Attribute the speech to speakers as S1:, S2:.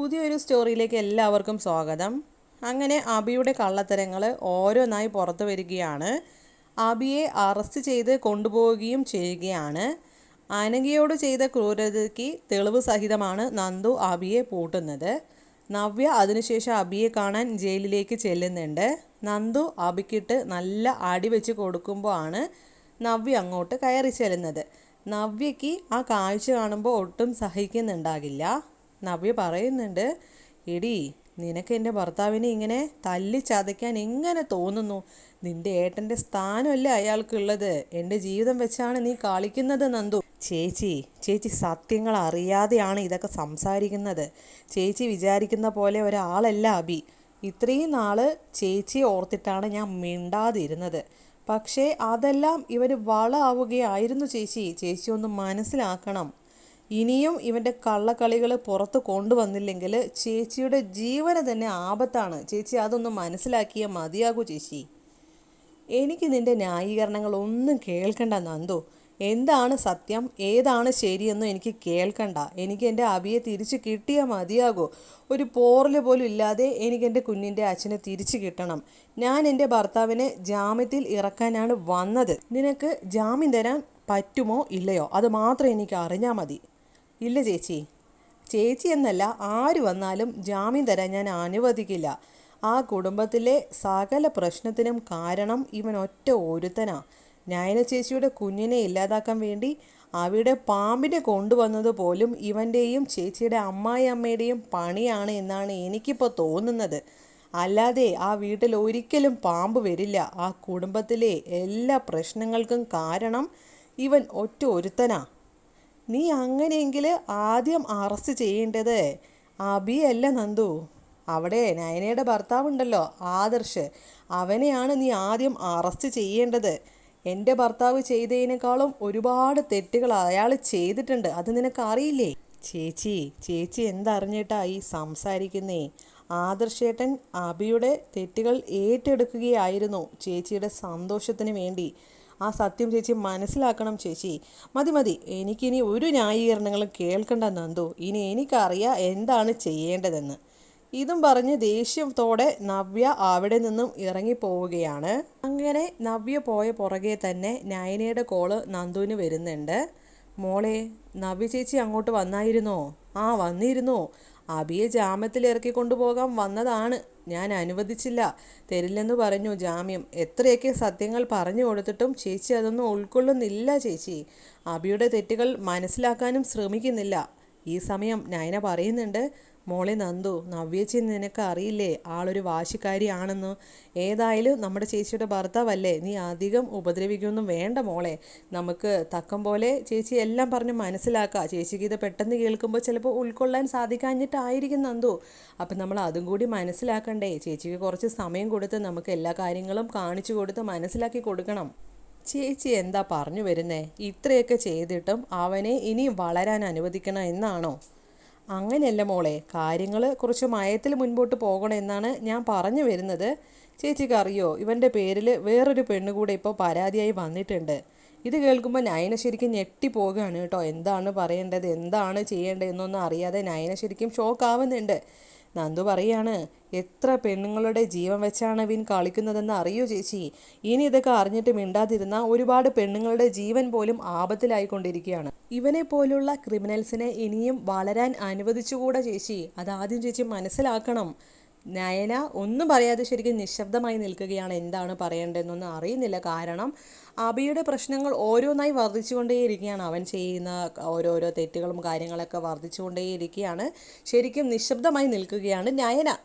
S1: പുതിയൊരു സ്റ്റോറിയിലേക്ക് എല്ലാവർക്കും സ്വാഗതം. അങ്ങനെ അബിയുടെ കള്ളത്തരങ്ങൾ ഓരോന്നായി പുറത്തു വരികയാണ്. അബിയെ അറസ്റ്റ് ചെയ്ത് കൊണ്ടുപോവുകയും ചെയ്യുകയാണ്. അനഘയോട് ചെയ്ത ക്രൂരതയ്ക്ക് തെളിവ് സഹിതമാണ് നന്ദു അബിയെ പൂട്ടുന്നത്. നവ്യ അതിനുശേഷം അബിയെ കാണാൻ ജയിലിലേക്ക് ചെല്ലുന്നുണ്ട്. നന്ദു അബിക്കിട്ട് നല്ല അടി വെച്ച് കൊടുക്കുമ്പോൾ ആണ് നവ്യ അങ്ങോട്ട് കയറി ചെല്ലുന്നത്. നവ്യയ്ക്ക് ആ കാഴ്ച കാണുമ്പോൾ ഒട്ടും സഹിക്കുന്നുണ്ടാകില്ല. നവ്യ പറയുന്നുണ്ട് എടി നിനക്ക് എന്റെ ഭർത്താവിനെ ഇങ്ങനെ തല്ലി ചതയ്ക്കാൻ എങ്ങനെ തോന്നുന്നു? നിന്റെ ഏട്ടന്റെ സ്ഥാനമല്ലേ അയാൾക്കുള്ളത്. എന്റെ ജീവിതം വെച്ചാണ് നീ കളിക്കുന്നത് നന്ദു. ചേച്ചി ചേച്ചി സത്യങ്ങൾ അറിയാതെയാണ് ഇതൊക്കെ സംസാരിക്കുന്നത്. ചേച്ചി വിചാരിക്കുന്ന പോലെ ഒരാളല്ല അബി. ഇത്രയും നാൾ ചേച്ചിയെ ഓർത്തിട്ടാണ് ഞാൻ മിണ്ടാതിരുന്നത്. പക്ഷേ അതെല്ലാം ഇവർ വളാവുകയായിരുന്നു ചേച്ചി. ചേച്ചി ഒന്ന് മനസ്സിലാക്കണം. ഇനിയും ഇവന്റെ കള്ളക്കളികൾ പുറത്ത് കൊണ്ടുവന്നില്ലെങ്കിൽ ചേച്ചിയുടെ ജീവന് തന്നെ ആപത്താണ്. ചേച്ചി അതൊന്ന് മനസ്സിലാക്കിയ മതിയാകൂ ചേച്ചി. എനിക്ക് നിന്റെ ന്യായീകരണങ്ങൾ ഒന്നും കേൾക്കണ്ട നന്ദു. എന്താണ് സത്യം? ഏതാണ് ശരിയെന്നും എനിക്ക് കേൾക്കണ്ട. എനിക്ക് എന്റെ അബിയെ തിരിച്ചു കിട്ടിയാൽ മതിയാകൂ. ഒരു പോറൽ പോലും ഇല്ലാതെ എനിക്ക് എന്റെ കുഞ്ഞിന്റെ അച്ഛനെ തിരിച്ചു കിട്ടണം. ഞാൻ എന്റെ ഭർത്താവിനെ ജാമ്യത്തിൽ ഇറക്കാനാണ് വന്നത്. നിനക്ക് ജാമ്യം തരാൻ പറ്റുമോ ഇല്ലയോ? അത് മാത്രം എനിക്ക് അറിഞ്ഞാൽ മതി. ഇല്ല ചേച്ചി. ചേച്ചി എന്നല്ല ആര് വന്നാലും ജാമ്യം തരാൻ ഞാൻ അനുവദിക്കില്ല. ആ കുടുംബത്തിലെ സകല പ്രശ്നത്തിനും കാരണം ഇവൻ ഒറ്റ ഒരുത്തനാ. നയന ചേച്ചിയുടെ കുഞ്ഞിനെ ഇല്ലാതാക്കാൻ വേണ്ടി അവിടെ പാമ്പിനെ കൊണ്ടുവന്നത് പോലും ഇവന്റെയും ചേച്ചിയുടെ അമ്മായി അമ്മയുടെയും പണിയാണ് എന്നാണ് എനിക്കിപ്പോൾ തോന്നുന്നത്. അല്ലാതെ ആ വീട്ടിൽ ഒരിക്കലും പാമ്പ് വരില്ല. ആ കുടുംബത്തിലെ എല്ലാ പ്രശ്നങ്ങൾക്കും കാരണം ഇവൻ ഒറ്റ ഒരുത്തനാ. നീ അങ്ങനെയെങ്കിൽ ആദ്യം അറസ്റ്റ് ചെയ്യേണ്ടത് അബിയല്ല നന്ദു. അവിടെ നയനയുടെ ഭർത്താവുണ്ടല്ലോ ആദർശ്. അവനെയാണ് നീ ആദ്യം അറസ്റ്റ് ചെയ്യേണ്ടത്. എന്റെ ഭർത്താവ് ചെയ്തതിനേക്കാളും ഒരുപാട് തെറ്റുകൾ അയാൾ ചെയ്തിട്ടുണ്ട്. അത് നിനക്ക് അറിയില്ലേ ചേച്ചി ചേച്ചി എന്തറിഞ്ഞിട്ടാ ഈ സംസാരിക്കുന്നേ? ആദർശേട്ടൻ അബിയുടെ തെറ്റുകൾ ഏറ്റെടുക്കുകയായിരുന്നു ചേച്ചിയുടെ സന്തോഷത്തിന് വേണ്ടി. ആ സത്യം ചേച്ചി മനസ്സിലാക്കണം ചേച്ചി. മതി മതി. എനിക്കിനി ഒരു ന്യായീകരണങ്ങളും കേൾക്കേണ്ട നന്ദോ. ഇനി എനിക്കറിയാം എന്താണ് ചെയ്യേണ്ടതെന്ന്. ഇതും പറഞ്ഞ് ദേഷ്യത്തോടെ നവ്യ അവിടെ നിന്നും ഇറങ്ങിപ്പോവുകയാണ്. അങ്ങനെ നവ്യ പോയ പുറകെ തന്നെ നയനയുടെ കോൾ നന്ദുവിന് വരുന്നുണ്ട്. മോളെ നവ്യ ചേച്ചി അങ്ങോട്ട് വന്നായിരുന്നോ? ആ വന്നിരുന്നു. അബിയെ ജാമ്യത്തിൽ ഇറക്കി കൊണ്ടുപോകാൻ വന്നതാണ്. ഞാൻ അനുവദിച്ചില്ല. തരില്ലെന്ന് പറഞ്ഞു. ജാമ്യം. എത്രയൊക്കെ സത്യങ്ങൾ പറഞ്ഞു കൊടുത്തിട്ടും ചേച്ചി അതൊന്നും ഉൾക്കൊള്ളുന്നില്ല ചേച്ചി. അബിയുടെ തെറ്റുകൾ മനസ്സിലാക്കാനും ശ്രമിക്കുന്നില്ല. ഈ സമയം നയന പറയുന്നുണ്ട് മോളെ നന്ദു നവ്യേച്ചി നിനക്ക് അറിയില്ലേ? ആളൊരു വാശിക്കാരിയാണെന്ന്. ഏതായാലും നമ്മുടെ ചേച്ചിയുടെ ഭർത്താവല്ലേ? നീ അധികം ഉപദ്രവിക്കൊന്നും വേണ്ട മോളെ. നമുക്ക് തക്കം പോലെ ചേച്ചി എല്ലാം പറഞ്ഞ് മനസ്സിലാക്കുക ചേച്ചിക്ക് ഇത് പെട്ടെന്ന് കേൾക്കുമ്പോൾ ചിലപ്പോൾ ഉൾക്കൊള്ളാൻ സാധിക്കാഞ്ഞിട്ടായിരിക്കും നന്ദു. അപ്പം നമ്മൾ അതും കൂടി മനസ്സിലാക്കണ്ടേ? ചേച്ചിക്ക് കുറച്ച് സമയം കൊടുത്ത് നമുക്ക് എല്ലാ കാര്യങ്ങളും കാണിച്ചു കൊടുത്ത് മനസ്സിലാക്കി കൊടുക്കണം. ചേച്ചി എന്താ പറഞ്ഞു വരുന്നേ? ഇത്രയൊക്കെ ചെയ്തിട്ടും അവനെ ഇനി വളരാൻ അനുവദിക്കണം എന്നാണോ? അങ്ങനെയല്ല മോളെ കാര്യങ്ങൾ കുറച്ച് മയത്തിൽ മുൻപോട്ട് പോകണമെന്നാണ് ഞാൻ പറഞ്ഞു വരുന്നത്. ചേച്ചിക്ക് അറിയോ ഇവന്റെ പേരിൽ വേറൊരു പെണ്ണ് കൂടെ ഇപ്പോൾ പരാതിയായി വന്നിട്ടുണ്ട്. ഇത് കേൾക്കുമ്പോൾ നയന ശരിക്കും ഞെട്ടിപ്പോകുകയാണ് കേട്ടോ. എന്താണ് പറയേണ്ടത് എന്താണ് ചെയ്യേണ്ടത് എന്നൊന്നും അറിയാതെ നയന ശരിക്കും ഷോക്ക് ആവുന്നുണ്ട്. നന്ദു പറയാണ് എത്ര പെണ്ണുങ്ങളുടെ ജീവൻ വെച്ചാണ് വിൻ കളിക്കുന്നതെന്ന് അറിയൂ ചേച്ചി? ഇനി ഇതൊക്കെ അറിഞ്ഞിട്ട് മിണ്ടാതിരുന്ന ഒരുപാട് പെണ്ണുങ്ങളുടെ ജീവൻ പോലും ആപത്തിലായിക്കൊണ്ടിരിക്കുകയാണ്. ഇവനെ പോലുള്ള ക്രിമിനൽസിനെ ഇനിയും വളരാൻ അനുവദിച്ചുകൂടാ ചേച്ചി. അതാദ്യം ചേച്ചി മനസ്സിലാക്കണം. നയന ഒന്നും പറയാതെ ശരിക്കും നിശബ്ദമായി നിൽക്കുകയാണ്. എന്താണ് പറയേണ്ടതെന്നൊന്നും അറിയുന്നില്ല. കാരണം അബിയുടെ പ്രശ്നങ്ങൾ ഓരോന്നായി വർദ്ധിച്ചുകൊണ്ടേയിരിക്കുകയാണ്. അവൻ ചെയ്യുന്ന ഓരോരോ തെറ്റുകളും കാര്യങ്ങളൊക്കെ വർദ്ധിച്ചുകൊണ്ടേയിരിക്കുകയാണ്. ശരിക്കും നിശബ്ദമായി നിൽക്കുകയാണ് നയന.